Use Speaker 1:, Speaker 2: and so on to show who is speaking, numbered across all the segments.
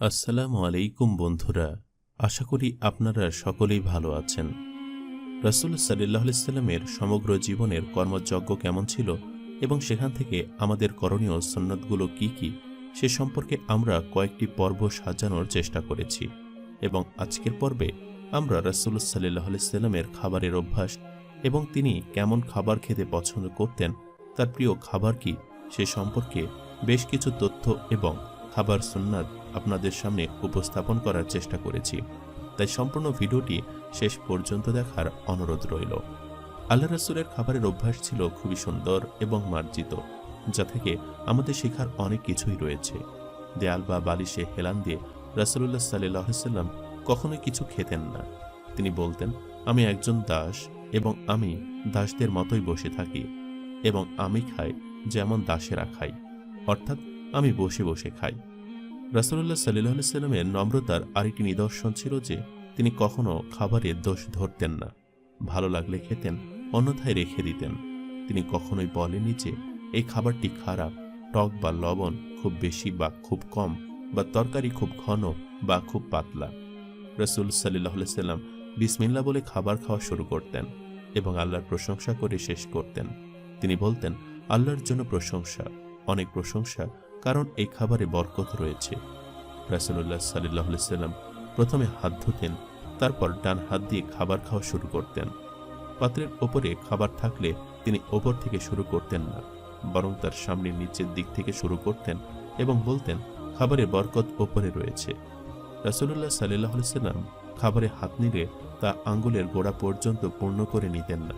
Speaker 1: আসসালামু আলাইকুম বন্ধুরা, আশা করি আপনারা সকলেই ভালো আছেন। রাসুল সাল্লাহ সাল্লামের সমগ্র জীবনের কর্মযজ্ঞ কেমন ছিল এবং সেখান থেকে আমাদের করণীয় সন্ন্যতগুলো কি কি, সে সম্পর্কে আমরা কয়েকটি পর্ব সাজানোর চেষ্টা করেছি এবং আজকের পর্বে আমরা রাসুল সাল্লাহ সাল্লামের খাবারের অভ্যাস এবং তিনি কেমন খাবার খেতে পছন্দ করতেন, তার প্রিয় খাবার কি, সে সম্পর্কে বেশ কিছু তথ্য এবং খাবার সুন্নাত আপনাদের সামনে উপস্থাপন করার চেষ্টা করেছি। তাই সম্পূর্ণ ভিডিওটি শেষ পর্যন্ত দেখার অনুরোধ রইল। আল্লাহ রাসুলের খাবারের অভ্যাস ছিল খুবই সুন্দর এবং মার্জিত, যা থেকে আমাদের শেখার অনেক কিছুই রয়েছে। দেয়াল বা বালিশে হেলান দিয়ে রাসুল্লাহ সাল্লাম কখনোই কিছু খেতেন না। তিনি বলতেন, আমি একজন দাস এবং আমি দাসদের মতোই বসে থাকি এবং আমি খাই যেমন দাসেরা খাই অর্থাৎ আমি বসে বসে খাই। রাসুল্লাহ সাল্লাহ সাল্লামের নম্রতার আরেকটি নিদর্শন ছিল যে তিনি কখনো খাবারে দোষ ধরতেন না। ভালো লাগলে খেতেন, অন্যথায় রেখে দিতেন। তিনি কখনোই বলেননি যে এই খাবারটি খারাপ, টক বা লবণ খুব বেশি বা খুব কম বা তরকারি খুব ঘন বা খুব পাতলা। রসুল সাল্লাহ সাল্লাম বিসমিল্লা বলে খাবার খাওয়া শুরু করতেন এবং আল্লাহর প্রশংসা করে শেষ করতেন। তিনি বলতেন, আল্লাহর জন্য প্রশংসা, অনেক প্রশংসা কারণ এই খাবারে বরকত রয়েছে। রাসুল্লাহ সাল্লাহ সাল্লাম প্রথমে হাত ধুতেন, তারপর ডান হাত দিয়ে খাবার খাওয়া শুরু করতেন। পাত্রের ওপরে খাবার থাকলে তিনি ওপর থেকে শুরু করতেন না, বরং তার সামনের নিচের দিক থেকে শুরু করতেন এবং বলতেন, খাবারে বরকত ওপরে রয়েছে। রাসুল্লাহ সাল্লাহ সাল্লাম খাবারে হাত নিলে তা আঙ্গুলের গোড়া পর্যন্ত পূর্ণ করে নিতেন না।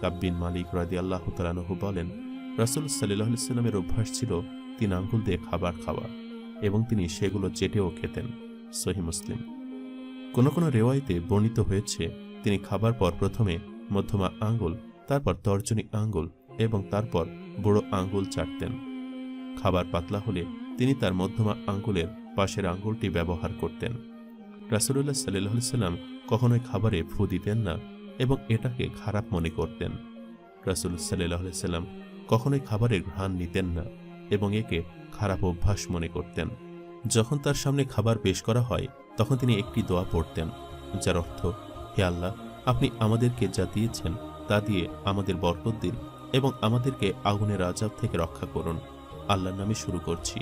Speaker 1: কাব্বিন মালিক রাদি আল্লাহ তালানহু বলেন, রাসুল সাল্লাহ সাল্লামের অভ্যাস ছিল তিন আঙ্গুল দিয়ে খাবার খাওয়া এবং তিনি সেগুলো চেটেও খেতেন, সহি মুসলিম। কোনো কোনো রেওয়াইতে বর্ণিত হয়েছে, তিনি খাবার পর প্রথমে মধ্যমা আঙ্গুল, তারপর তর্জনী আঙ্গুল এবং তারপর বড় আঙ্গুল চাটতেন। খাবার পাতলা হলে তিনি তার মধ্যমা আঙ্গুলের পাশের আঙ্গুলটি ব্যবহার করতেন। রাসুল্লাহ সাল্লাহ সাল্লাম কখনোই খাবারে ফু দিতেন না এবং এটাকে খারাপ মনে করতেন। রাসুল সাল্লাহ সাল্লাম কখনোই খাবারের ঘ্রাণ নিতেন না। এবং একে খারাপ অভ্যাস মনে করতেন। যখন তার সামনে খাবার পেশ করা হয়, তখন তিনি একটি দোয়া পড়তেন, যার অর্থ, হে আল্লাহ, আপনি আমাদেরকে যা দিয়েছেন, তা দিয়ে আমাদের বরকত দিন এবং আমাদেরকে আগুনের আজাব থেকে রক্ষা করুন। আল্লাহর নামে শুরু করছি।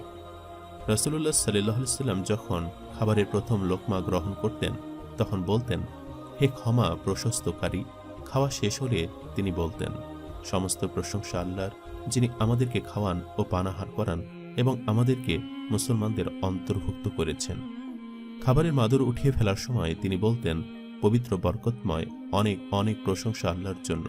Speaker 1: রসুল্লাহ সাল্লাহ সাল্লাম যখন খাবারের প্রথম লোকমা গ্রহণ করতেন, তখন বলতেন, হে ক্ষমা প্রশস্তকারী, খাওয়া শেষ হলে, তিনি বলতেন, সমস্ত প্রশংসা আল্লাহর যিনি আমাদেরকে খাওয়ান ও পানাহার করান এবং আমাদেরকে মুসলমানদের অন্তর্ভুক্ত করেছেন। খাবারের মাদুর উঠিয়ে ফেলার সময় তিনি বলতেন, পবিত্র বরকতময়, অনেক অনেক প্রশংসা আল্লাহর জন্য।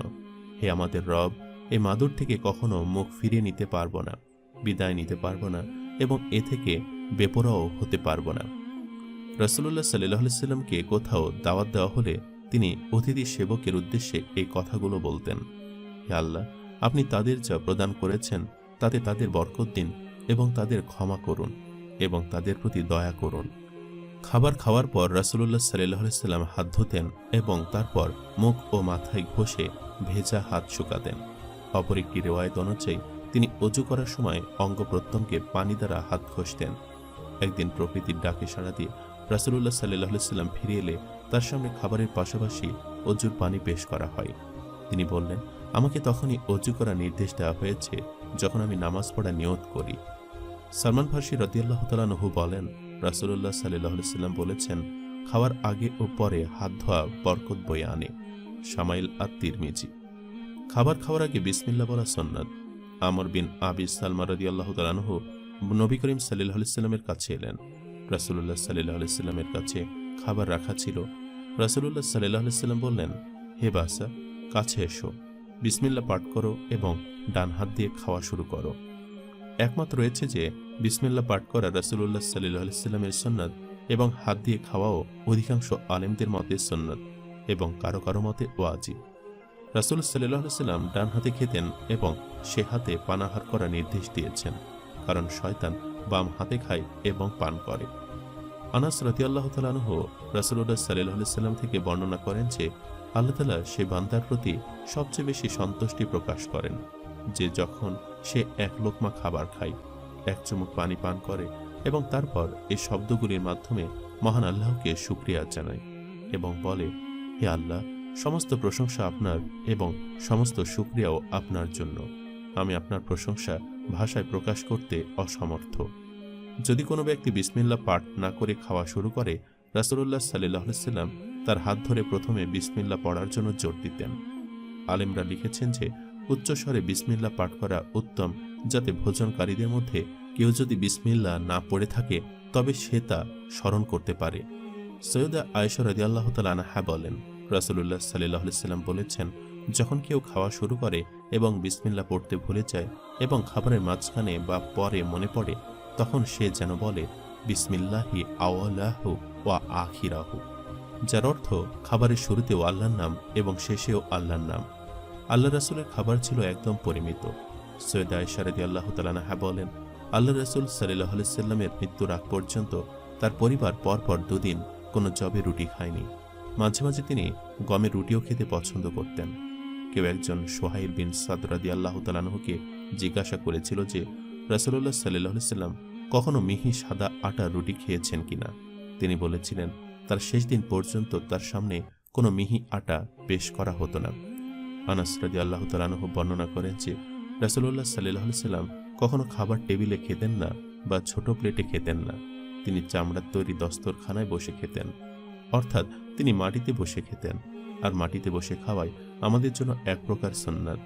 Speaker 1: হে আমাদের রব এই মাদুর থেকে কখনো মুখ ফিরিয়ে নিতে পারব না, বিদায় নিতে পারব না এবং এ থেকে বেপরাও হতে পারব না। রসুল্লাহ সাল্লাহ সাল্লামকে কোথাও দাওয়াত দেওয়া হলে তিনি অতিথি সেবকের উদ্দেশ্যে এই কথাগুলো বলতেন, হে আল্লাহ আপনি তাদের যা প্রদান করেছেন, তাতে তাদের বরকত দিন এবং তাদের ক্ষমা করুন এবং তাদের প্রতি দয়া করুন। খাবার খাওয়ার পর রাসুল্লাহ সাল্লাহ সাল্লাম হাত ধুতেন এবং তারপর মুখ ও মাথায় ঘষে ভেজা হাত শুকাতেন। অপর একটি রেওয়ায়ত অনুযায়ী, তিনি অজু করার সময় অঙ্গ প্রত্যঙ্গে পানি দ্বারা হাত ঘষতেন। একদিন প্রকৃতির ডাকে সাড়া দিয়ে রাসুল্লাহ সাল্লাহ সাল্লাম ফিরে এলে তার সামনে খাবারের পাশাপাশি অজুর পানি পেশ করা হয়। তিনি বললেন আমাকে তখনই অজু করা নির্দেশ দেওয়া হয়েছে যখন আমি নামাজ পড়া নিয়ত করি। সালমান ফার্সি রদিয়াল্লাহ তালানহু বলেন রাসুল্লাহ সাল্লাহ সাল্লাম বলেছেন, খাওয়ার আগে ও পরে হাত ধোয়া বরকত বয়ে আনে। সামাইল আত্মির মিজি খাবার খাওয়ার আগে বিসমিল্লা বলা সন্ন্যত আমর বিন আবিস সালমা রদিয়াল্লাহ তালানহু নবী করিম সাল্লাহ সাল্লামের কাছে এলেন। রাসুল্লাহ সাল্লাহ সাল্লামের কাছে খাবার রাখা ছিল। রাসুল্লাহ সাল্লাহ সাল্লাম বললেন, হে বাসা কাছে এসো। বিসমিল্লা পাঠ করো এবং ডান হাত দিয়ে খাওয়া শুরু করো। একমাত্র রয়েছে যে, বিসমিল্লা পাঠ করা রাসুল্লাহ সাল্লাহ সাল্লামের সন্ন্যত এবং হাত দিয়ে খাওয়াও অধিকাংশ আলেমদের মতে সন্ন্যত এবং কারও কারও মতে ওয়াজিব। রাসুল সাল্লাহ সাল্লাম ডান হাতে খেতেন এবং সে হাতে পানাহার করা নির্দেশ দিয়েছেন, কারণ শয়তান বাম হাতে খায় এবং পান করে। আনাস রতিয়াল্লাহ তালানহ রাসুল্লাহ সাল্লাহ সাল্লাম থেকে বর্ণনা করেন যে আল্লাহ তালা সে বান্দার প্রতি সবচেয়ে বেশি সন্তুষ্টি প্রকাশ করেন, যে যখন সে এক লোকমা খাবার খায়, এক চুমুক পানি পান করে এবং তারপর এই শব্দগুলির মাধ্যমে মহান আল্লাহকে শুক্রিয়া জানায় এবং বলে, হে আল্লাহ, সমস্ত প্রশংসা আপনার এবং সমস্ত শুক্রিয়াও আপনার জন্য। আমি আপনার প্রশংসা ভাষায় প্রকাশ করতে অসমর্থ। যদি কোনো ব্যক্তি বিসমিল্লা পাঠ না করে খাওয়া শুরু করে রাসুল্লাহ সাল্লাহ সাল্লাম তার হাত ধরে প্রথমে বিসমিল্লা পড়ার জন্য জোর দিতেন। আলেমরা লিখেছেন যে, উচ্চস্বরে বিসমিল্লা পাঠ করা উত্তম, যাতে ভোজনকারীদের মধ্যে কেউ যদি বিসমিল্লা না পড়ে থাকে, তবে সে তা স্মরণ করতে পারে। সৈয়দা আয়েশা রাজি আল্লাহ তালাহা বলেন রাসুল্লাহ সাল্লাহ সাল্লাম বলেছেন, যখন কেউ খাওয়া শুরু করে এবং বিসমিল্লা পড়তে ভুলে যায় এবং খাবারের মাঝখানে বা পরে মনে পড়ে, তখন সে যেন বলে, বিসমিল্লাহি আওয়ালাহু ওয়া আখিরাহু। যার অর্থ খাবারের শুরুতেও আল্লাহর নাম এবং শেষেও আল্লাহর নাম। আল্লাহ রাসুলের খাবার ছিল একদম পরিমিত। সৈয়দ আয়সারদি আল্লাহ তালানাহা বলেন আল্লাহ রাসুল সাল্লাহ সাল্লামের মৃত্যুর আগ পর্যন্ত তার পরিবার পরপর দুদিন কোনো জবে রুটি খায়নি। মাঝে মাঝে তিনি গমের রুটিও খেতে পছন্দ করতেন। কেউ একজন সোহাইল বিন সাদরাদি আল্লাহ তালানহকে জিজ্ঞাসা করেছিল যে রাসুল্লাহ সাল্লাহ সাল্লাম কখনো মিহি সাদা আটা রুটি খেয়েছেন কিনা? তিনি বলেছিলেন তার শেষ দিন পর্যন্ত তার সামনে কোনো মিহি আটা পেশ করা হতো না। আনাস রাজি আল্লাহ তালানহ বর্ণনা করেন যে রাসুল্লাহ সাল্লাহ সাল্লাম কখনো খাবার টেবিলে খেতেন না বা ছোট প্লেটে খেতেন না। তিনি চামড়ার তৈরি দস্তরখানায় বসে খেতেন। অর্থাৎ তিনি মাটিতে বসে খেতেন। আর মাটিতে বসে খাওয়াই আমাদের জন্য এক প্রকার সন্ন্যাদ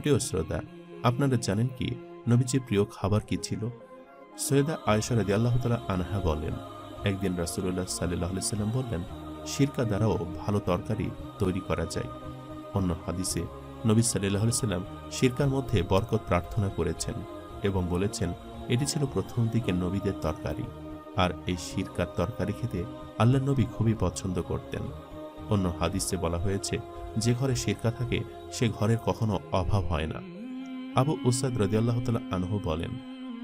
Speaker 1: প্রিয় শ্রোতা, আপনারা জানেন কি? নবীজির প্রিয় খাবার কি ছিল? সৈয়দা আয়সা আল্লাহ তালা আনহা বলেন একদিন রাসুল্লাহ সাল্লাহ সাল্লাম বললেন সিরকা দ্বারাও ভালো তরকারি তৈরি করা যায়। অন্য হাদিসে নবী সাল্লাহ সাল্লাম সিরকার মধ্যে বরকত প্রার্থনা করেছেন এবং বলেছেন, এটি ছিল প্রথম দিকে নবীদের তরকারি, আর এই সিরকার তরকারি খেতে আল্লাহ নবী খুবই পছন্দ করতেন। অন্য হাদিসে বলা হয়েছে, যে ঘরে সিরকা থাকে, সে ঘরের কখনো অভাব হয় না। আবু উসাদ রদিয়াল্লাহ তালা আনহু বলেন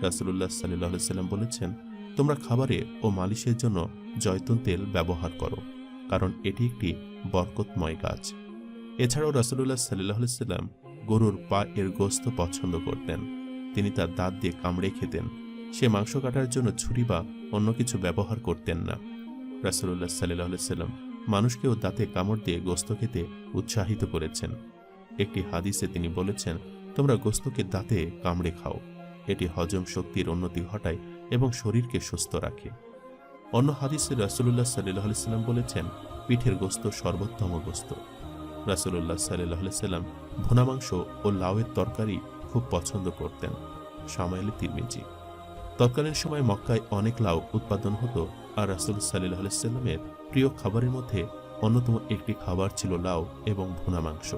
Speaker 1: রাসুল্লাহ সাল্লাহ সাল্লাম বলেছেন তোমরা খাবারে ও মালিশের জন্য জয়তুন তেল ব্যবহার করো, কারণ এটি একটি বরকতময় গাছ। এছাড়াও রাসুল্লাহ সাল্লাহ সাল্লাম গরুর পা এর গোস্ত পছন্দ করতেন। তিনি তার দাঁত দিয়ে কামড়ে খেতেন। সে মাংস কাটার জন্য ছুরি বা অন্য কিছু ব্যবহার করতেন না। রাসুল্লাহ সাল্লাহ সাল্লাম মানুষকেও দাঁতে কামড় দিয়ে গোস্ত খেতে উৎসাহিত করেছেন। একটি হাদিসে তিনি বলেছেন, তোমরা গোস্তকে দাঁতে কামড়ে খাও। এটি হজম শক্তির উন্নতি ঘটায় এবং শরীরকে সুস্থ রাখে। অন্য হাদিসে রাসুল্লাহ সাল্লাহ সাল্লাম বলেছেন, পিঠের গোস্ত সর্বোত্তম গোস্ত। রাসুল্লাহ সাল্লাহ সাল্লাম ভুনা মাংস ও লাউয়ের তরকারি খুব পছন্দ করতেন। সামাইলি তিরমিজি। তৎকালীন সময় মক্কায় অনেক লাউ উৎপাদন হতো আর রাসুল সাল্লাহ সাল্লামের প্রিয় খাবারের মধ্যে অন্যতম একটি খাবার ছিল লাউ এবং ভুনা মাংস।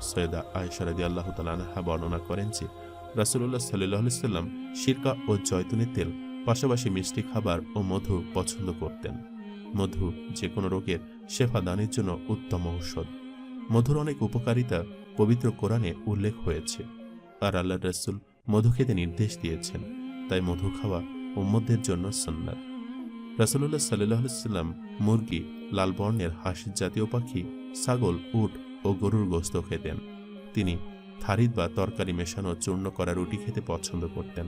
Speaker 1: সৈয়দা আয়সারাদি আল্লাহ তালাহা বর্ণনা করেন যে রাসুল্লাহ সাল্লাহ সাল্লাম সিরকা ও জয়তুনের তেল, পাশাপাশি মিষ্টি খাবার ও মধু পছন্দ করতেন। মধু যে কোনো রোগের শেফা দানের জন্য উত্তম ঔষধ। মধুর অনেক উপকারিতা পবিত্র কোরআনে উল্লেখ হয়েছে। আর আল্লাহ রসুল মধু খেতে নির্দেশ দিয়েছেন, তাই মধু খাওয়া উম্মদের জন্য সন্ন্যাত রাসুল্লাহ সাল্লাহ সাল্লাম মুরগি লাল বর্ণের হাঁস জাতীয় পাখি, ছাগল, উট ও গরুর গোস্ত খেতেন। তিনি থারিদ বা তরকারি মেশানো চূর্ণ করা রুটি খেতে পছন্দ করতেন।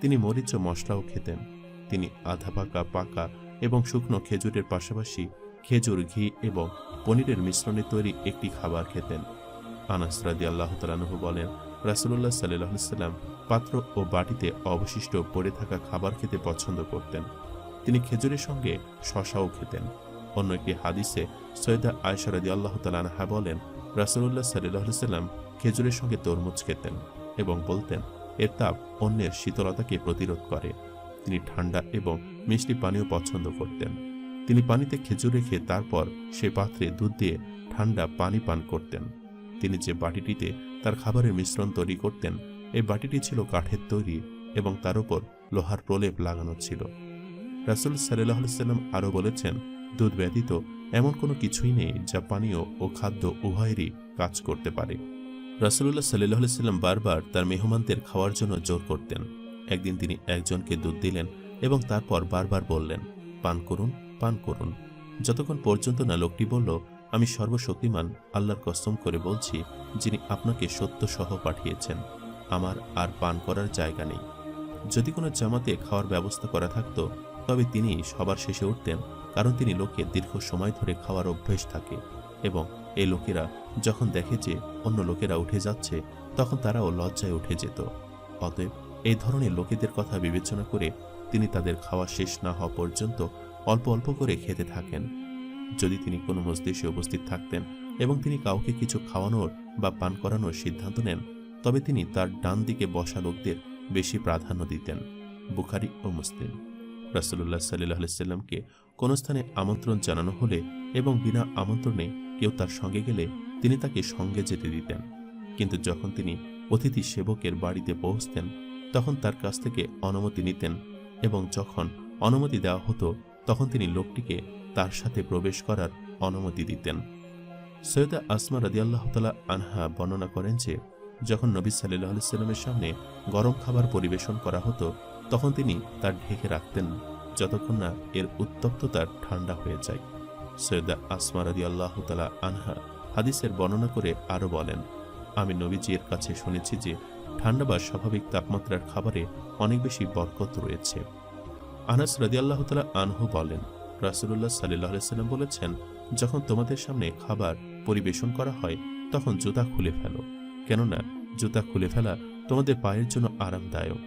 Speaker 1: তিনি মরিচ ও মশলাও খেতেন। তিনি আধা পাকা পাকা এবং শুকনো খেজুরের পাশাপাশি খেজুর, ঘি এবং পনিরের মিশ্রণে তৈরি একটি খাবার খেতেন। আনাস রাদি আল্লাহ তালানহু বলেন রাসুল্লাহ সাল্লাহ সাল্লাম পাত্র ও বাটিতে অবশিষ্ট পড়ে থাকা খাবার খেতে পছন্দ করতেন। তিনি খেজুরের সঙ্গে শশাও খেতেন। অন্য একটি হাদিসে সৈয়দা আয়সারাদি আল্লাহ তালানহা বলেন রাসুল্লাহ সাল্লাহ সাল্লাম খেজুরের সঙ্গে তরমুজ খেতেন এবং বলতেন, এর তাপ অন্যের শীতলতাকে প্রতিরোধ করে। তিনি ঠান্ডা এবং মিষ্টি পানীয় পছন্দ করতেন। তিনি পানিতে খেজুর রেখে তারপর সে পাত্রে দুধ দিয়ে ঠান্ডা পানি পান করতেন। তিনি যে বাটিটিতে তার খাবারের মিশ্রণ তৈরি করতেন, এই বাটিটি ছিল কাঠের তৈরি এবং তার উপর লোহার প্রলেপ লাগানো ছিল। রাসুল সাল্লাহ সাল্লাম আরও বলেছেন, দুধ ব্যতীত এমন কোনো কিছুই নেই যা পানীয় ও খাদ্য উভয়েরই কাজ করতে পারে। রাসুল্লাহ সাল্লাহ সাল্লাম বারবার তার মেহমানদের খাওয়ার জন্য জোর করতেন। একদিন তিনি একজনকে দুধ দিলেন এবং তারপর বারবার বললেন, পান করুন পান করুন। যতক্ষণ পর্যন্ত না লোকটি বলল, আমি সর্বশক্তিমান, আল্লাহর কসম করে বলছি, যিনি আপনাকে সত্য সহ পাঠিয়েছেন, আমার আর পান করার জায়গা নেই। যদি কোনো জামাতে খাওয়ার ব্যবস্থা করা থাকতো তবে তিনি সবার শেষে উঠতেন, কারণ তিনি লোকের দীর্ঘ সময় ধরে খাওয়ার অভ্যেস থাকে এবং এই লোকেরা যখন দেখে যে অন্য লোকেরা উঠে যাচ্ছে, তখন তারাও লজ্জায় উঠে যেত। অতএব এই ধরনের লোকেদের কথা বিবেচনা করে তিনি তাদের খাওয়া শেষ না হওয়া পর্যন্ত অল্প অল্প করে খেতে থাকেন। যদি তিনি কোনো মজলিসে উপস্থিত থাকতেন এবং তিনি কাউকে কিছু খাওয়ানোর বা পান করানোর সিদ্ধান্ত নেন, তবে তিনি তার ডান দিকে বসা লোকদের বেশি প্রাধান্য দিতেন, বুখারি ও মুসলিম। রাসুল্লাহ সাল্লাহ সাল্লামকে কোনো স্থানে আমন্ত্রণ জানানো হলে এবং বিনা আমন্ত্রণে কেউ তার সঙ্গে গেলে তিনি তাকে সঙ্গে যেতে দিতেন। কিন্তু যখন তিনি অতিথি সেবকের বাড়িতে পৌঁছতেন, তখন তার কাছ থেকে অনুমতি নিতেন এবং যখন অনুমতি দেওয়া হতো, তখন তিনি লোকটিকে তার সাথে প্রবেশ করার অনুমতি দিতেন। সৈয়দা আসমা রাদিয়াল্লাহ তালা আনহা বর্ণনা করেন যে, যখন নবী সাল্লাহ সাল্লামের সামনে গরম খাবার পরিবেশন করা হতো তখন তিনি তার ঢেকে রাখতেন যতক্ষণ না এর উত্তপ্ততা ঠান্ডা হয়ে যায়। সৈয়দা আসমা রাদি আল্লাহ তালা আনহা হাদিসের বর্ণনা করে আরও বলেন, আমি নবীজির কাছে শুনেছি যে ঠান্ডা বা স্বাভাবিক তাপমাত্রার খাবারে অনেক বেশি বরকত রয়েছে। আনাস রাদি আল্লাহ তালা আনহু বলেন রাসুল্লাহ সাল্লাহ সাল্লাম বলেছেন, যখন তোমাদের সামনে খাবার পরিবেশন করা হয়, তখন জুতা খুলে ফেলো। কেননা জুতা খুলে ফেলা তোমাদের পায়ের জন্য আরামদায়ক।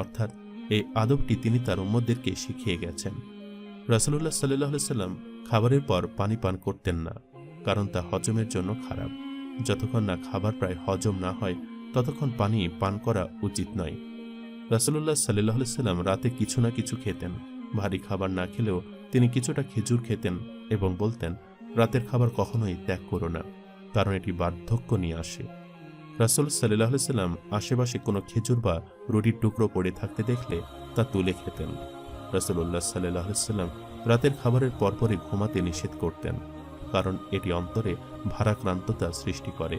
Speaker 1: অর্থাৎ এই আদবটি তিনি তার উম্মদেরকে শিখিয়ে গেছেন। রাসুল্লাহ সাল্লাহ সাল্লাম খাবারের পর পানি পান করতেন না, কারণ তা হজমের জন্য খারাপ। যতক্ষণ না খাবার প্রায় হজম না হয়, ততক্ষণ পানি পান করা উচিত নয়। রাসুল্লাহ সাল্লাহ সাল্লাম রাতে কিছু না কিছু খেতেন। ভারী খাবার না খেলেও তিনি কিছুটা খেজুর খেতেন এবং বলতেন, রাতের খাবার কখনোই ত্যাগ করো না, কারণ এটি বার্ধক্য নিয়ে আসে। রাসুল সাল্লাহ সাল্লাম আশেপাশে কোনো খেজুর বা রুটির টুকরো পড়ে থাকতে দেখলে তা তুলে খেতেন। রাসুল্লাহ সাল্লাহ সাল্লাম রাতের খাবারের পরপরই ঘুমাতে নিষেধ করতেন, কারণ এটি অন্তরে ভারাক্রান্ততা সৃষ্টি করে।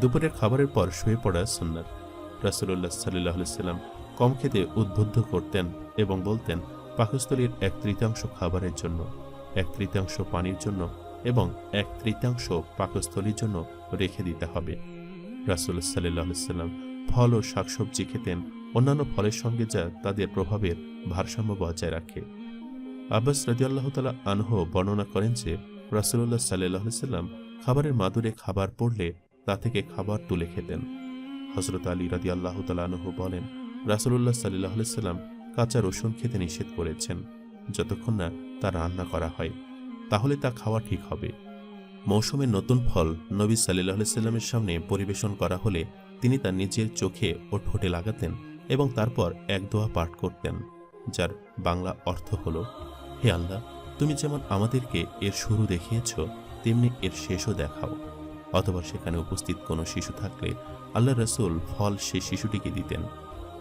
Speaker 1: দুপুরের খাবারের পর শুয়ে পড়া সুন্নাত। রাসুল্লাহ সাল্লাহ সাল্লাম কম খেতে উদ্বুদ্ধ করতেন এবং বলতেন, পাকস্থলীর এক তৃতীয়াংশ খাবারের জন্য, এক তৃতীয়াংশ পানির জন্য এবং এক তৃতীয়াংশ পাকস্থলীর জন্য রেখে দিতে হবে। রাসুল সাল্লাহ সাল্লাম ফল ও শাকসবজি খেতেন। অন্যান্য ফলের সঙ্গে যা তাদের প্রভাবের ভারসাম্য বজায় রাখে। আব্বাস রাজিয়াল্লাহ তালা আনহ বর্ণনা করেন যে রাসুল্লাহ সাল্লাহ সাল্লাম খাবারের মাদুরে খাবার পড়লে তা থেকে খাবার তুলে খেতেন। হজরত আলী রাজি আল্লাহ তালাহ বলেন রাসুল্লাহ সাল্লাহ সাল্লাম কাঁচা রসুন খেতে নিষেধ করেছেন। যতক্ষণ না তা রান্না করা হয়, তাহলে তা খাওয়া ঠিক হবে। মৌসুমের নতুন ফল নবী সাল্লাহ সাল্লামের সামনে পরিবেশন করা হলে তিনি তার নিজের চোখে ও ঠোঁটে লাগাতেন এবং তারপর এক দোয়া পাঠ করতেন, যার বাংলা অর্থ হল, হে আল্লাহ, তুমি যেমন আমাদেরকে এর শুরু দেখিয়েছ, তেমনি এর শেষও দেখাও। অথবা সেখানে উপস্থিত কোনো শিশু থাকলে আল্লাহ রসুল ফল সেই শিশুটিকে দিতেন।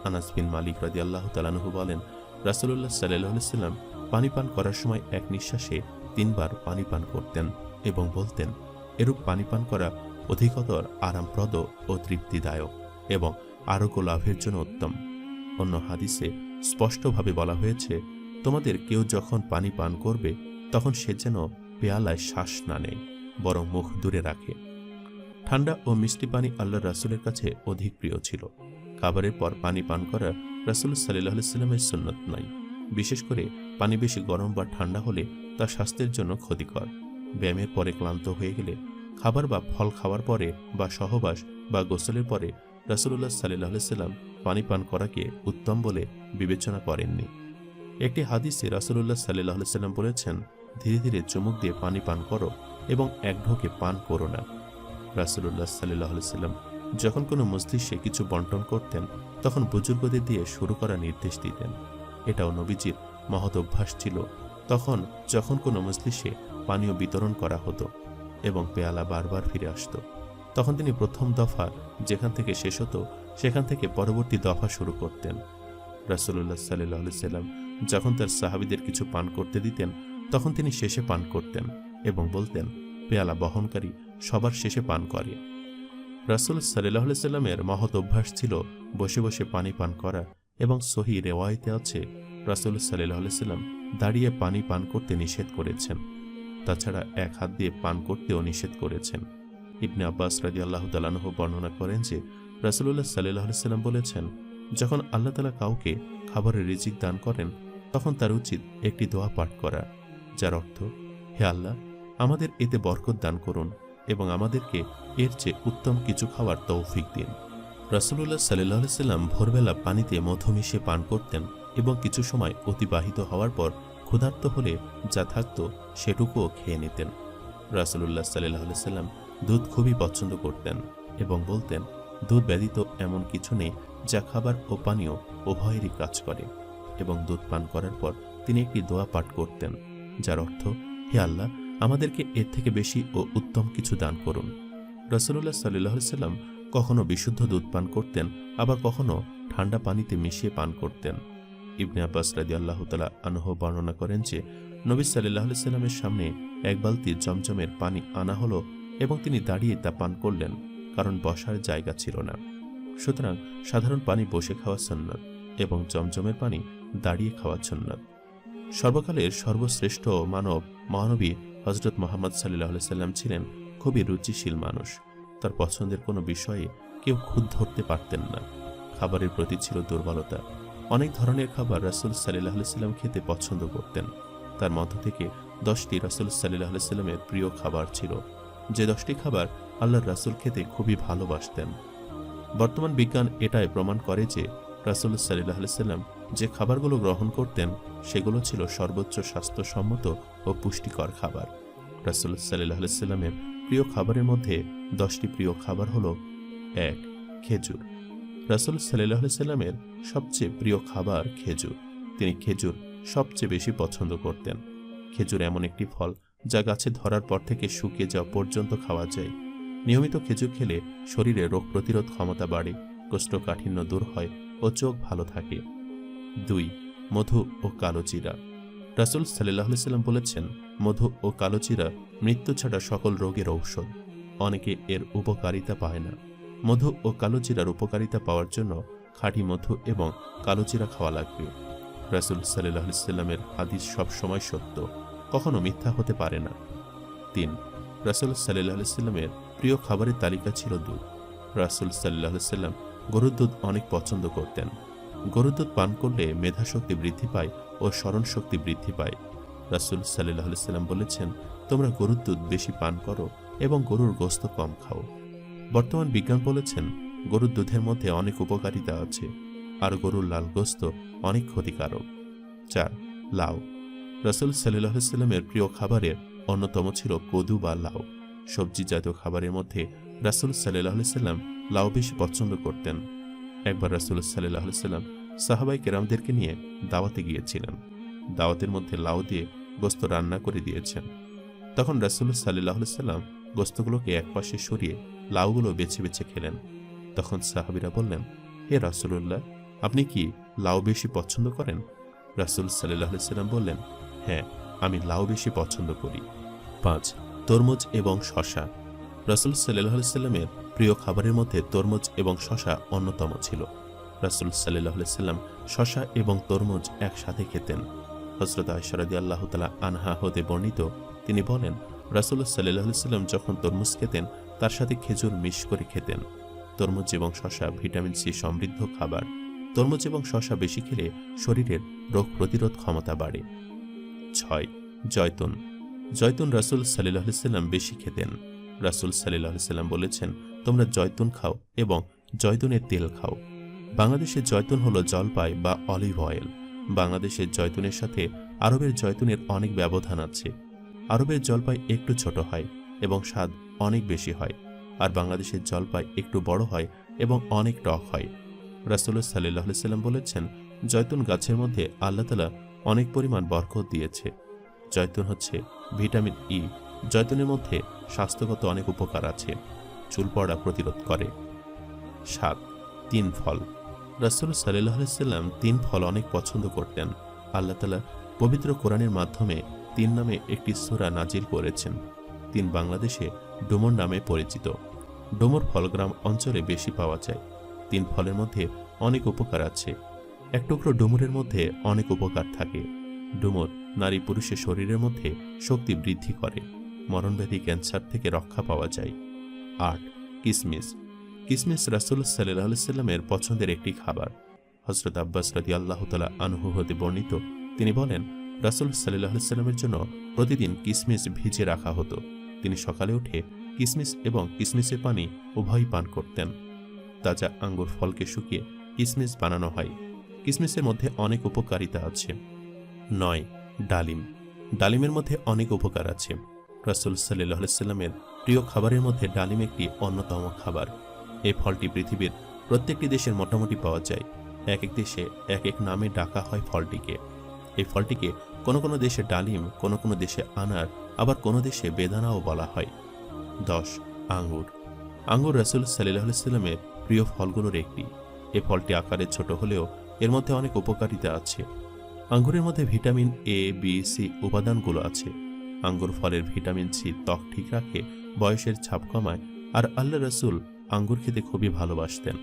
Speaker 1: আনাস বিন মালিক রাজি আল্লাহ তালানহু বলেন রাসুল্লাহ সাল্লাহ সাল্লাম পানি পান করার সময় এক নিঃশ্বাসে তিনবার পানি পান করতেন এবং বলতেন, এরূপ পানি পান করা অধিকতর আরামপ্রদ ও তৃপ্তিদায়ক এবং আরোগ্য লাভের জন্য উত্তম। অন্য হাদিসে স্পষ্টভাবে বলা হয়েছে, তোমাদের কেউ যখন পানি পান করবে, তখন সে যেন পেয়ালায় শ্বাস না নেয়, বরং মুখ দূরে রাখে। ঠান্ডা ও মিষ্টি পানি আল্লাহ রাসুলের কাছে অধিক প্রিয় ছিল। খাবারের পর পানি পান করা রাসুল সাল্লাহ সাল্লামের সুন্নত নয়। বিশেষ করে পানি বেশি গরম বা ঠান্ডা হলে তা স্বাস্থ্যের জন্য ক্ষতিকর। ব্যায়ামের পরে ক্লান্ত হয়ে গেলে খাবার বা ফল খাওয়ার পরে বা সহবাস বা গোসলের পরে রাসুল্লাহ সাল্লাহ সাল্লাম পানি পান করাকে উত্তম বলে বিবেচনা করেননি। একটি হাদিসে রাসুল্লাহ সাল্লাহ সাল্লাম বলেছেন, ধীরে ধীরে চুমুক দিয়ে পানি পান করো এবং এক ঢোকে পান করো না। রাসুল্লাহ সাল্লাহ সাল্লাম যখন কোনো মস্তিষ্কে কিছু বন্টন করতেন, তখন বুজুর্গদের দিয়ে শুরু করা নির্দেশ দিতেন। এটাও নবীজির মহৎ অভ্যাস ছিল। তখন যখন কোনো মজলিসে পানীয় বিতরণ করা হতো এবং পেয়ালা বারবার ফিরে আসতো, তখন তিনি প্রথম দফা যেখান থেকে শেষ হতো, সেখান থেকে পরবর্তী দফা শুরু করতেন। রাসুল্লাহ সাল্লাহ সাল্লাম যখন তার সাহাবিদের কিছু পান করতে দিতেন, তখন তিনি শেষে পান করতেন এবং বলতেন, পেয়ালা বহনকারী সবার শেষে পান করে। রাসুল সাল্লাহ সাল্লামের মহৎ অভ্যাস ছিল বসে বসে পানি পান করা এবং সহি রেওয়ায়তে আছে, রাসুল সাল্লাহ সাল্লাম দাঁড়িয়ে পানি পান করতে নিষেধ করেছেন। তাছাড়া এক হাত দিয়ে পান করতেও নিষেধ করেছেন। ইবনে আব্বাস রাজি আল্লাহ তালানহ বর্ণনা করেন যে রাসুল্লাহ সাল্লাহ সাল্লাম বলেছেন, যখন আল্লাহ তালা কাউকে খাবারের রিজিক দান করেন, তখন তার উচিত একটি দোয়া পাঠ করা, যার অর্থ, হে আল্লাহ, আমাদের এতে বরকত দান করুন এবং আমাদেরকে এর চেয়ে উত্তম কিছু খাওয়ার তৌফিক দিন। রাসুলুল্লাহ সাল্লাহ সাল্লাম ভোরবেলা পানিতে মধু মিশে পান করতেন এবং কিছু সময় অতিবাহিত হওয়ার পর ক্ষুধার্ত হলে যা থাকত সেটুকুও খেয়ে নিতেন। রাসুলুল্লাহ সাল্লাহ সাল্লাম দুধ খুবই পছন্দ করতেন এবং বলতেন, দুধ ব্যতীত এমন কিছু নেই যা খাবার ও পানীয় উভয়েরই কাজ করে। এবং দুধ পান করার পর তিনি একটি দোয়া পাঠ করতেন, যার অর্থ, হে আল্লাহ, আমাদেরকে এর থেকে বেশি ও উত্তম কিছু দান করুন। রসুল্লাহ সাল্লাহ সাল্লাম কখনো বিশুদ্ধ দুধ পান করতেন, আবার কখনো ঠান্ডা পানিতে মিশিয়ে পান করতেন। ইবনে আব্বাস রাজি আল্লাহ তালা আনহ বর্ণনা করেন যে, নবী সাল্লাহ সাল্লামের সামনে এক বালতি জমজমের পানি আনা হলো এবং তিনি দাঁড়িয়ে তা পান করলেন, কারণ বসার জায়গা ছিল না। সুতরাং সাধারণ পানি বসে খাওয়া সন্ন্যত এবং জমজমের পানি দাঁড়িয়ে খাওয়া সন্ন্যত সর্বকালের সর্বশ্রেষ্ঠ মানব, মহানবী হজরত মোহাম্মদ সাল্লাহ সাল্লাম ছিলেন খুবই রুচিশীল মানুষ। তার পছন্দের কোনো বিষয়ে কেউ খুদ ধরতে পারতেন না। খাবারের প্রতি ছিল দুর্বলতা। অনেক ধরনের খাবার রাসুল সাল্লাহ সাল্লাম খেতে পছন্দ করতেন। তার মধ্য থেকে দশটি রাসুল সাল্লাহ সাল্লামের প্রিয় খাবার ছিল। যে দশটি খাবার আল্লাহর রাসুল খেতে খুবই ভালোবাসতেন। বর্তমান বিজ্ঞান এটাই প্রমাণ করে যে রাসুল সাল্লাহ সাল্লাম যে খাবারগুলো গ্রহণ করতেন, সেগুলো ছিল সর্বোচ্চ স্বাস্থ্যসম্মত ও পুষ্টিকর খাবার। রাসুল সাল্লাহ সাল্লামের প্রিয় খাবারের মধ্যে দশটি প্রিয় খাবার হল এক, খেজুর। রাসুল সাল্লাহ সাল্লামের সবচেয়ে প্রিয় খাবার খেজুর। তিনি খেজুর সবচেয়ে বেশি পছন্দ করতেন। খেজুর এমন একটি ফল যা গাছে ধরার পর থেকে শুকিয়ে যাওয়া পর্যন্ত খাওয়া যায়। নিয়মিত খেজুর খেলে শরীরে রোগ প্রতিরোধ ক্ষমতা বাড়ে, কোষ্ঠকাঠিন্য দূর হয় ও চোখ ভালো থাকে। দুই, মধু ও কালো জিরা। রাসুল সাল্লাহ সাল্লাম বলেছেন, মধু ও কালো জিরা মৃত্যু ছাড়া সকল রোগের ঔষধ। অনেকে এর উপকারিতা পায় না। মধু ও কালো জিরার উপকারিতা পাওয়ার জন্য খাঁটি মধু এবং কালো জিরা খাওয়া লাগবে। রাসুল সাল্লাহ সাল্লামের হাদিস সব সময় সত্য, কখনো মিথ্যা হতে পারে না। তিন, রাসুল সাল্লাহ সাল্লামের প্রিয় খাবারের তালিকা ছিল দুধ। রাসুল সাল্লাহ সাল্লাম গরুর দুধ অনেক পছন্দ করতেন। গরুর দুধ পান করলে মেধাশক্তি বৃদ্ধি পায় ও স্মরণ শক্তি বৃদ্ধি পায়। রাসুল সাল্লাহ সাল্লাম বলেছেন, তোমরা গরুর দুধ বেশি পান করো এবং গরুর গোস্ত কম খাও। বর্তমান বিজ্ঞান বলেছেন, গরুর দুধের মধ্যে অনেক উপকারিতা আছে, আর গরুর লাল গোস্ত অনেক ক্ষতিকারক। চার, লাউ। রাসুল সাল্লাহ সাল্লামের প্রিয় খাবারের অন্যতম ছিল কদু বা লাউ। সবজি জাতীয় খাবারের মধ্যে রাসুল সাল্লাহ সাল্লাম লাউ বেশি পছন্দ করতেন। একবার রাসুল সাল্লাহ সাল্লাম সাহাবাই কেরামদেরকে নিয়ে দাওয়াতে গিয়েছিলেন। দাওয়াতের মধ্যে লাউ দিয়ে গোস্ত রান্না করে দিয়েছেন। তখন রাসুল সাল্লাহ সাল্লাম গোস্তগুলোকে একপাশে সরিয়ে লাউগুলো বেছে বেছে খেলেন। তখন সাহাবিরা বললেন, হে রাসুল্লাহ আপনি কি লাউ বেশি পছন্দ করেন? রাসুল সাল্লাহ সাল্লাম বললেন হ্যাঁ আমি লাউ বেশি পছন্দ করি। পাঁচ, তরমুজ এবং শশা রাসুল সাল্লাহ সাল্লামের প্রিয় খাবারের মধ্যে তরমুজ এবং শশা অন্যতম ছিল। রাসুল সাল্লাহ সাল্লাম শশা এবং তরমুজ একসাথে খেতেন। হজরত আয়সরাদি আল্লাহ তালা আনহা হতে বর্ণিত, তিনি বলেন রাসুল সাল্লাহ সাল্লাম যখন তরমুজ খেতেন, তার সাথে খেজুর মিশ করে খেতেন। তরমুজ এবং শশা ভিটামিন সি সমৃদ্ধ খাবার। তরমুজ এবং শশা বেশি খেলে শরীরের রোগ প্রতিরোধ ক্ষমতা বাড়ে। ছয়, জয়তুন। জয়তুন রাসুল সাল্লাহ সাল্লাম বেশি খেতেন। রাসুল সাল্লাহ সাল্লাম বলেছেন, তোমরা জয়তুন খাও এবং জয়তুনের তেল খাও। বাংলাদেশের জয়তুন হলো জলপাই বা অলিভ অয়েল। বাংলাদেশের জয়তুনের সাথে আরবের জয়তুনের অনেক ব্যবধান আছে। আরবের জলপাই একটু ছোট হয় এবং স্বাদ অনেক বেশি হয়, আর বাংলাদেশের জলপাই একটু বড় হয় এবং অনেক টক হয়। রাসুল্লাহ সাল্লাহ সাল্লাম বলেছেন, জয়তুন গাছের মধ্যে আল্লাহ তালা অনেক পরিমাণ বরকত দিয়েছে। জয়তুন হচ্ছে ভিটামিন ই, জয়তুনের মধ্যে স্বাস্থ্যগত অনেক উপকার আছে। চুল পড়া প্রতিরোধ করে। সাত, তিন ফল। রাসুল সাল্লাহ সাল্লাম তিন ফল অনেক পছন্দ করতেন। আল্লাহ তালা পবিত্র কোরআনের মাধ্যমে তিন নামে একটি সোরা নাজিল করেছেন। তিন বাংলাদেশে ডোমর নামে পরিচিত। ডোমর ফলগ্রাম অঞ্চলে বেশি পাওয়া যায়। তিন ফলের মধ্যে অনেক উপকার আছে। এক টুকরো ডুমুরের মধ্যে অনেক উপকার থাকে। ডুমুর নারী পুরুষের শরীরের মধ্যে শক্তি বৃদ্ধি করে। মরণব্যাধি, ক্যান্সার থেকে রক্ষা পাওয়া যায়। আট, কিসমিস। কিসমিস রাসুল সাল্লাহ সাল্লামের পছন্দের একটি খাবার। হজরত আব্বাস রাদি আল্লাহ তালা আনহু হতে বর্ণিত। তিনি বলেন রাসুল সাল্লাহ সাল্লামের জন্য প্রতিদিন কিসমিস ভিজে রাখা হতো। তিনি সকালে উঠে কিসমিস এবং কিসমিসের পানি উভয়ই পান করতেন। তাজা আঙ্গুর ফলকে শুকিয়ে কিসমিস বানানো হয়। কিসমিসের মধ্যে অনেক উপকারিতা আছে। নয়, ডালিম। ডালিমের মধ্যে অনেক উপকার আছে। রাসুল সাল্লাহ সাল্লামের প্রিয় খাবারের মধ্যে ডালিম একটি অন্যতম খাবার। এই ফলটি পৃথিবীর প্রত্যেকটি দেশের মোটামুটি পাওয়া যায়। এক এক দেশে এক এক নামে ডাকা হয় ফলটিকে। এই ফলটিকে কোনো কোনো দেশে ডালিম, কোনো কোনো দেশে আনার, আবার কোনো দেশে বেদানাও বলা হয়। দশ, আঙ্গুর। আঙ্গুর রাসুল সাল্লাহ সাল্লামের প্রিয় ফলগুলোর একটি। এ ফলটি আকারে ছোট হলেও এর মধ্যে অনেক উপকারিতা আছে। আঙ্গুরের মধ্যে ভিটামিন এ বি সি উপাদানগুলো আছে। আঙ্গুর ফলের ভিটামিন সি ত্বক ঠিক রাখে, বয়সের ছাপ কমায়, আর আল্লাহ রসুল আঙ্গুর খেতে খুবই ভালোবাসতেন।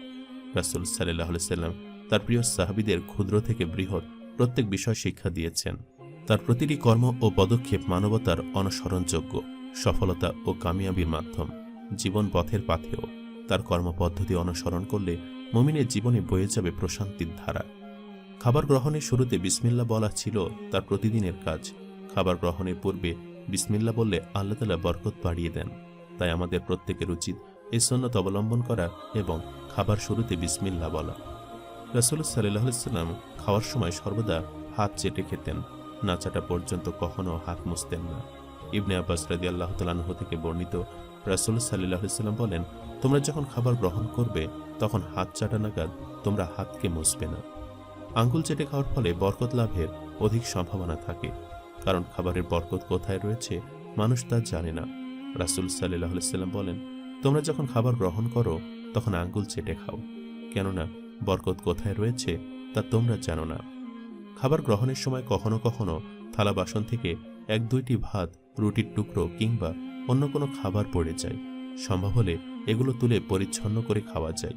Speaker 1: রাসুল সাল্লাহ সাল্লাম তার প্রিয় সাহাবিদের ক্ষুদ্র থেকে বৃহৎ প্রত্যেক বিষয় শিক্ষা দিয়েছেন। তার প্রতিটি কর্ম ও পদক্ষেপ মানবতার অনুসরণযোগ্য, সফলতা ও কামিয়াবির মাধ্যম। জীবন পথের পাথেও তার কর্মপদ্ধতি অনুসরণ করলে মমিনের জীবনে বয়ে যাবে প্রশান্তির ধারা। খাবার গ্রহণের শুরুতে বিসমিল্লা বলা ছিল তার প্রতিদিনের কাজ। খাবার গ্রহণের পূর্বে বিসমিল্লা বললে আল্লাহ তালা বরকত বাড়িয়ে দেন। তাই আমাদের প্রত্যেকের উচিত এই সন্ন্যত অবলম্বন করা এবং খাবার শুরুতে বিসমিল্লা বলা। রাসুল সাল্লাহ সাল্লাম খাওয়ার সময় সর্বদা হাত চেটে খেতেন। নাচাটা পর্যন্ত কখনো হাত মুছতেন না। ইবনে আব্বাস রাদি আল্লাহ তালাহ থেকে বর্ণিত রাসুল সাল্লাহ সাল্লাম বলেন, তোমরা যখন খাবার গ্রহণ করবে, তখন হাত চাটা নাগাদ তোমরা হাতকে মুছবে না। আঙ্গুল চেটে খাওয়ার ফলে বরকত লাভের অধিক সম্ভাবনা থাকে। কারণ খাবারের বরকত কোথায় রয়েছে, মানুষ তা জানে না। রাসুল সাল্লাহ সাল্লাম বলেন, তোমরা যখন খাবার গ্রহণ করো, তখন আঙ্গুল চেটে খাও। কেননা বরকত কোথায় রয়েছে, তা তোমরা জানো না। খাবার গ্রহণের সময় কখনো কখনো থালা বাসন থেকে এক দুইটি ভাত, রুটির টুকরো কিংবা অন্য কোনো খাবার পড়ে যায়। সম্ভব হলে এগুলো তুলে পরিচ্ছন্ন করে খাওয়া যায়।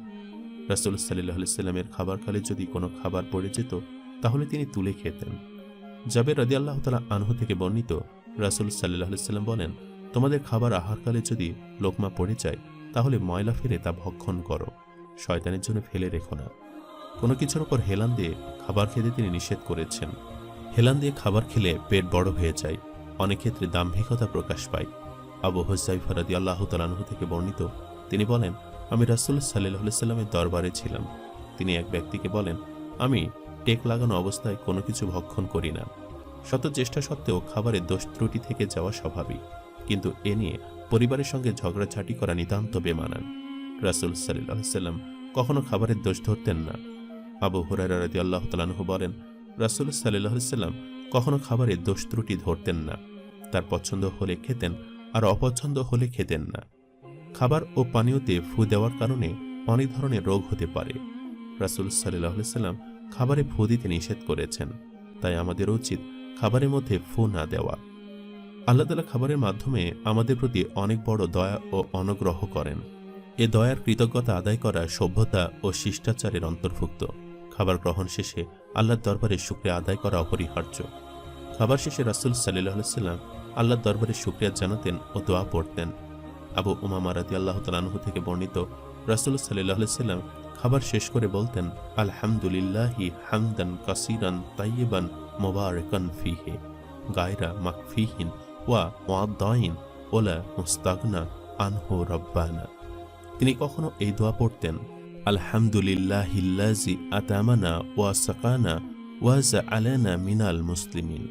Speaker 1: রাসুল সাল্লাহ সাল্লামের খাবার কালে যদি কোনো খাবার পড়ে যেত, তাহলে তিনি তুলে খেতেন। জাবের রাদি আল্লাহ তালা আনহু থেকে বর্ণিত রাসুল সাল্লাহ সাল্লাম বলেন, তোমাদের খাবার আহারকালে যদি লোকমা পড়ে যায়, তাহলে ময়লা ফেলে তা ভক্ষণ করো। শয়তানের জন্য ফেলে রেখো না। কোনো কিছুর ওপর হেলান দিয়ে খাবার খেতে তিনি নিষেধ করেছেন। হেলান দিয়ে খাবার খেলে পেট বড় হয়ে যায়। অনেক ক্ষেত্রে দাম্ভিকতা প্রকাশ পায়। আবু হসাইফা রাদি আল্লাহ তালানহু থেকে বর্ণিত, তিনি বলেন, আমি রাসুল সাল্লাহ সাল্লামের দরবারে ছিলাম। তিনি এক ব্যক্তিকে বলেন, আমি টেক লাগানো অবস্থায় কোনো কিছু ভক্ষণ করি না। শত চেষ্টা সত্ত্বেও খাবারের দোষ ত্রুটি থেকে যাওয়া স্বাভাবিক। কিন্তু এ নিয়ে পরিবারের সঙ্গে ঝগড়াঝাটি করা নিতান্ত বেমানান। রাসুল সাল্লাহ সাল্লাম কখনো খাবারের দোষ ধরতেন না। আবু হুরারা রাদি আল্লাহ তালানহু বলেন, রাসুল সাল্লাম কখনো খাবারের দোষ ত্রুটি ধরতেন না। তার পছন্দ হলে খেতেন আর অপছন্দ হলে খেতেন না। খাবার ও পানীয়তে ফু দেওয়ার কারণে অনেক ধরনের রোগ হতে পারে। রাসুল সাল্লাহ সাল্লাম খাবারে ফু দিতে নিষেধ করেছেন। তাই আমাদের উচিত খাবারের মধ্যে ফু না দেওয়া। আল্লাহ তালা খাবারের মাধ্যমে আমাদের প্রতি অনেক বড় দয়া ও অনুগ্রহ করেন। এ দয়ার কৃতজ্ঞতা আদায় করা সভ্যতা ও শিষ্টাচারের অন্তর্ভুক্ত। খাবার গ্রহণ শেষে আল্লাহর দরবারে শুক্রিয়া আদায় করা অপরিহার্য। খাবার শেষে রাসুল সাল্লাম আল্লাহর দরবারে শুক্রিয়া জানাতেন ও দোয়া পড়তেন। আবু উমা রাতি আল্লাহ তালানহু থেকে বর্ণিত রাসুল সাল্লাম খাবার শেষ করে বলতেন, আলহামদুলিল্লাহি হামদান কাসিরান তাইয়েবান মোবারকান ফিহে, গায়রা মাকফিহীন ওয়া ওয়াদাইন ওলা মুস্তাগনা আনহু রব্বানা। তিনি কখনো এই দোয়া পড়তেন আলহামদুলিল্লাহিল্লাজি আতামানা ওয়া সাকানা ওয়াজা আলানা মিনাল মুসলিমিন।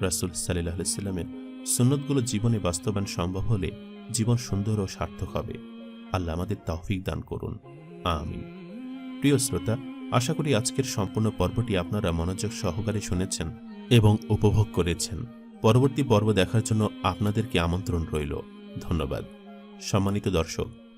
Speaker 1: রাসুল সাল্লাহ সাল্লামের সুন্নতগুলো জীবনে বাস্তবায়ন সম্ভব হলে জীবন সুন্দর ও সার্থক হবে। আল্লাহ আমাদের তৌফিক দান করুন। আমিন। প্রিয় শ্রোতা, আশা করি আজকের সম্পূর্ণ পর্বটি আপনারা মনোযোগ সহকারে শুনেছেন এবং উপভোগ করেছেন। পরবর্তী পর্ব দেখার জন্য আপনাদেরকে আমন্ত্রণ রইল। ধন্যবাদ। সম্মানিত দর্শক